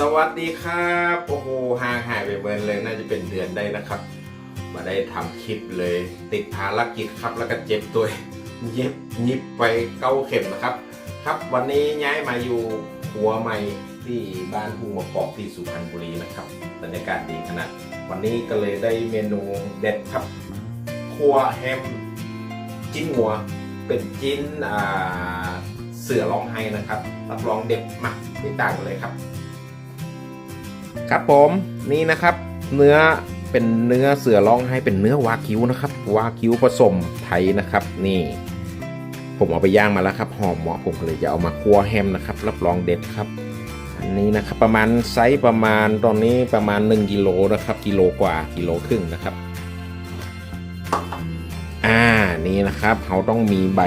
สวัสดีครับโอ้โหห่างหายไปเบิร์นเลยน่าจะเป็นเดือนได้นะครับ มาได้ทำคลิปเลย ติดภารกิจครับแล้วก็เจ็บตัวเย็บยิบไปเก้าเข็มนะครับ ครับวันนี้ย้ายมาอยู่หัวใหม่ที่บ้านภูมะกอกที่สุพรรณบุรีนะครับบรรยากาศดีขนาดวันนี้ก็เลยได้เมนูเด็ดครับครัวแฮมจิ้นหัวเป็นจิ้นเสือร้องไห้นะครับรับรองเด็ดมากติดตามกันเลยครับ ครับผมนี่นะครับ เนื้อเป็นเนื้อเสือร้องไห้เป็นเนื้อวากิวนะครับ วากิวผสมไทยนะครับ นี่ ผมเอาไปย่างมาแล้วครับหอมเหมาะผมเลยจะเอามาคั่วแฮมนะครับ รับรองเด็ดครับอันนี้นะครับประมาณไซส์ประมาณตอนนี้ประมาณ1กิโลนะครับกิโลกว่ากิโลครึ่งนะครับอ่านี่นะครับเขาต้องมีใบ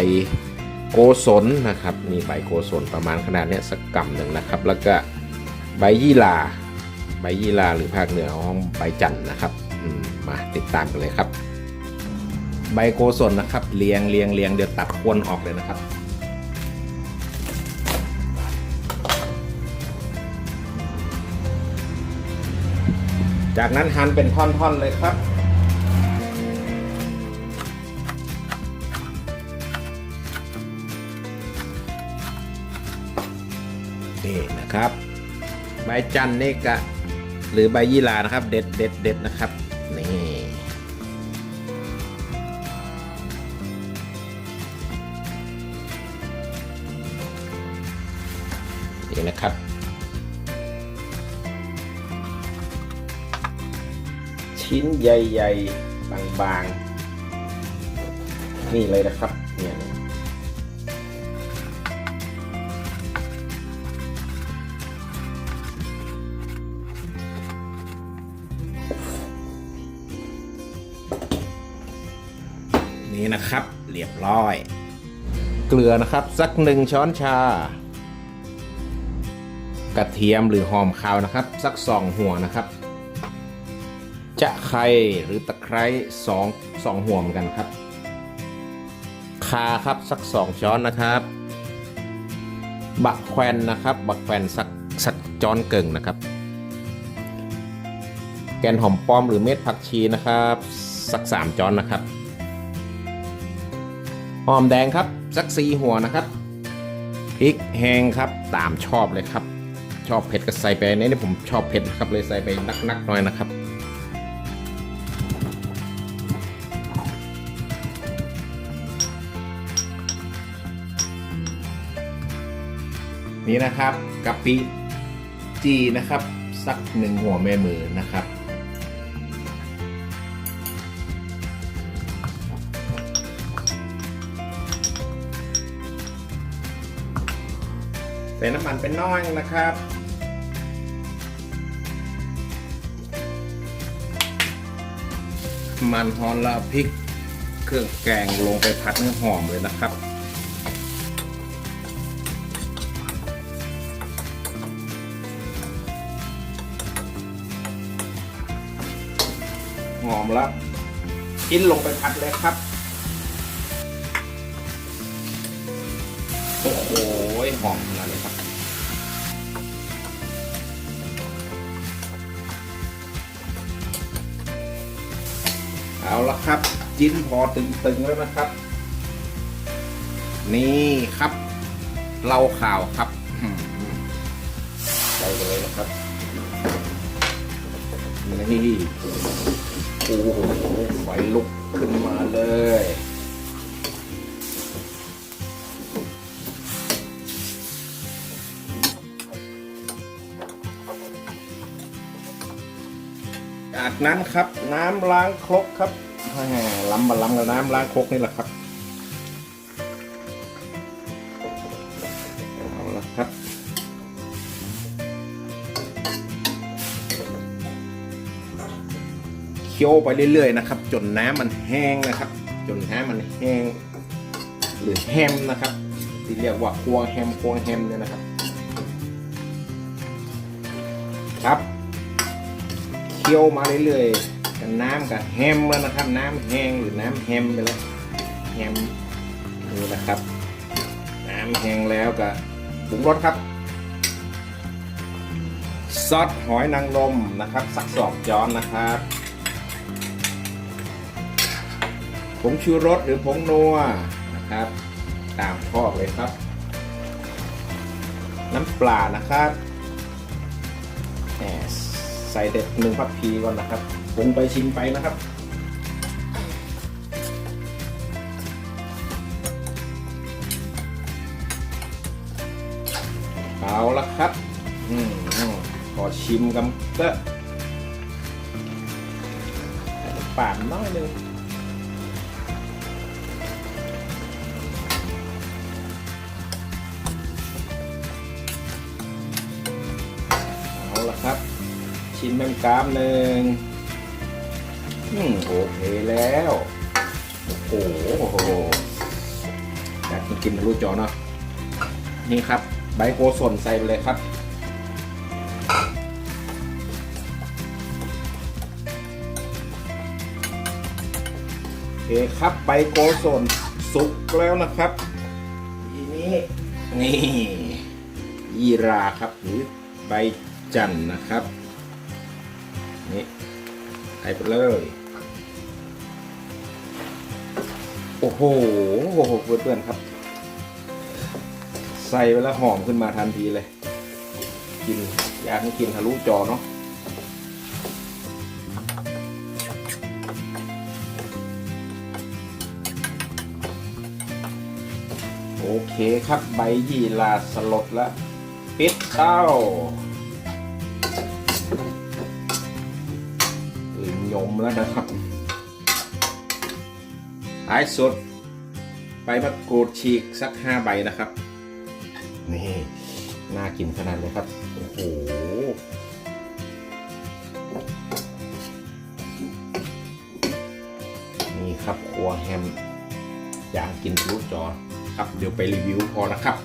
โกศลนะครับ มีใบโกศลประมาณขนาดเนี้ยสักกำหนึ่งนะครับ แล้วก็ใบยี่หร่า ใบยี่หร่าหรือภาคเหนือห้องใบจันทร์นะครับมาติดตามกันเลยครับ ใบโกศลนะครับเรียงเรียงเรียงเดี๋ยวตัดควนออกเลยนะครับจากนั้นหั่นเป็นท่อน ๆ เลยครับ นี่นะครับ ใบจันทร์นี่กะ หรือใบยี่หร่านะครับ เด็ดเด็ดเด็ดนะครับนี่นี่นะครับ ชิ้นใหญ่ๆบางๆ นี่เลยนะครับเนี่ย นี่นะครับ เรียบร้อย เกลือนะครับสักหนึ่งช้อนชา กระเทียมหรือหอมขาวนะครับ สักสองหัวนะครับ จะไครหรือตะไคร้สองสองหัวเหมือนกันครับคาครับสักสองช้อนนะครับบักแควนนะครับบักแควนสักสักจ้อนเก่งนะครับ แกนหอมป้อมหรือเม็ดผักชีนะครับ สักสามจ้อนนะครับ หอมแดงครับ สักสี่หัวนะครับพริกแห้งครับตามชอบเลยครับ ชอบเผ็ดก็ใส่ไปในนี้ผมชอบเผ็ดครับเลยใส่ไปนักๆหน่อยนะครับนี่นะครับกะปิจีนะครับ สักหนึ่งหัวแม่มือนะครับ ใส่น้ำมันเป็นน้อยนะครับมันฮอนละพริกเครื่องแกงลงไปผัดให้หอมเลยนะครับ หอมแล้วกินลงไปผัดเลยครับ โอ้โหหอมขนาดเลยครับ เอาละครับ จิ้นพอตึงๆแล้วนะครับ นี่ครับเหล้าข่าวครับไปเลยนะครับนี่โอ้โหไฟลุกขึ้นมาเลย นั้นครับ น้ำล้างครกครับล้ำมาล้ำกับน้ำล้างครกนี่แหละครับเอาละครับเคี่ยวไปเรื่อยๆนะครับ จนน้ำมันแห้งนะครับ จนน้ำมันแห้ง หรือแฮมนะครับ ที่เรียกว่าครัวแฮมครัวแฮมเนี่ยนะครับครับ คี่ยวมาเรื่อยๆกันน้ำกับแฮมแล้วนะครับ น้ำแห้งหรือน้ำแฮมไปแล้วแฮมนี่นะครับ น้ำแห้งแล้วก็ปรุงรสครับซอสหอยนางรมนะครับ สักสองจอนนะครับผงชูรสหรือผงนัวนะครับ ตามชอบเลยครับ น้ำปลานะครับแหม ใส่เด็ดหนึ่งพักพีก่อนนะครับปรุงไปชิมไปนะครับเอาละครับอืมอืมขอชิมกันก็ปาดน้อยหนึง ชิมแมงกามหนึ่งอืมโอเคแล้ว โอ้โหอยากกินทะลุจอเนาะนี่ครับ ใบโกสนใส่ไปเลยครับโอเคครับใบโกสนสุกแล้วนะครับทีนี้นี่ยีราครับหรือใบจันนะครับ นี่ใส่ไปเลย โอ้โหโหเพื่อนๆครับ ใส่ไปแล้วหอมขึ้นมาทันทีเลย กินอยากให้กินทะลุจอเนาะโอเคครับใบยี่ลาสลดแล้วปิดเต้า มแล้วนะครับท้ายสุดใบมะกรูดฉีกสักห้าใบนะครับ นี่ น่ากินขนาดเลยครับ โอ้โหนี่ครับครัวแฮมอยากกินรู้จอครับ เดี๋ยวไปรีวิวพอนะครับ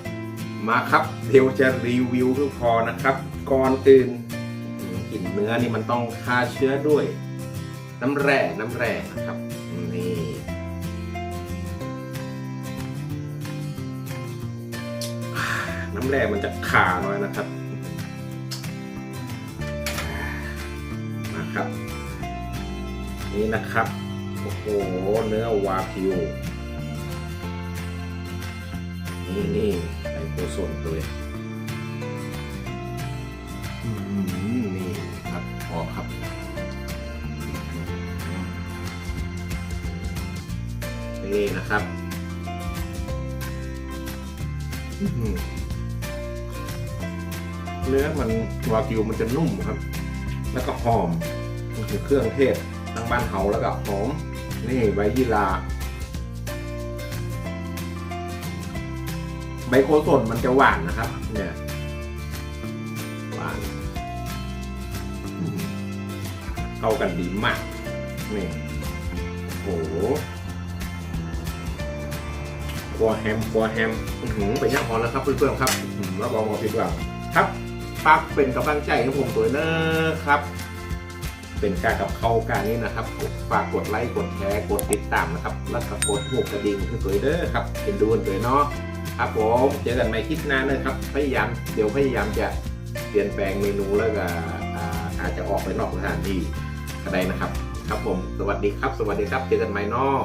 มาครับ เดี๋ยวจะรีวิวพอนะครับ ก่อนอื่นกลิ่นเนื้อนี่มันต้องฆ่าเชื้อด้วย น้ำแร่น้ำแร่นะครับนี่น้ำแร่มันจะขาหน่อยนะครับนะครับ นี่นะครับโอ้โหเนื้อวากิวนี่นี่ใส่โกส่วนตัวอื นี่นะครับเนื้อมันวากิวมันจะนุ่มครับ แล้วก็หอมมันคือเครื่องเทศทางบ้านเฮาแล้วก็หอม นี่ใบยี่ลา ใบโคสนมันจะหวานนะครับ เนี่ยหวานเข้ากันดีมาก นี่โอ้โห ครัวแฮมครัวแฮมอื้อหือเป็นย่างพอมแล้วครับเพื่อนๆครับอื้อหือรับรองว่าผิดหวังครับฝากเป็นกำลังใจให้ผมตัวเนอะครับ เป็นการกับเข้าการนี้นะครับฝากกดไลค์กดแชร์กดติดตามนะครับ แล้วก็กดหัวกระดิ่งให้ตัวเด้อครับเป็นดูนตัวเนาะครับผมเจอกันใหม่คลิปหน้านะครับ พยายามเดี๋ยวพยายามจะเปลี่ยนแปลงเมนูแล้วก็อาจจะออกไปนอกสถานที่ก็ได้นะครับ ครับผม สวัสดีครับ สวัสดีครับ เจอกันใหม่เนาะ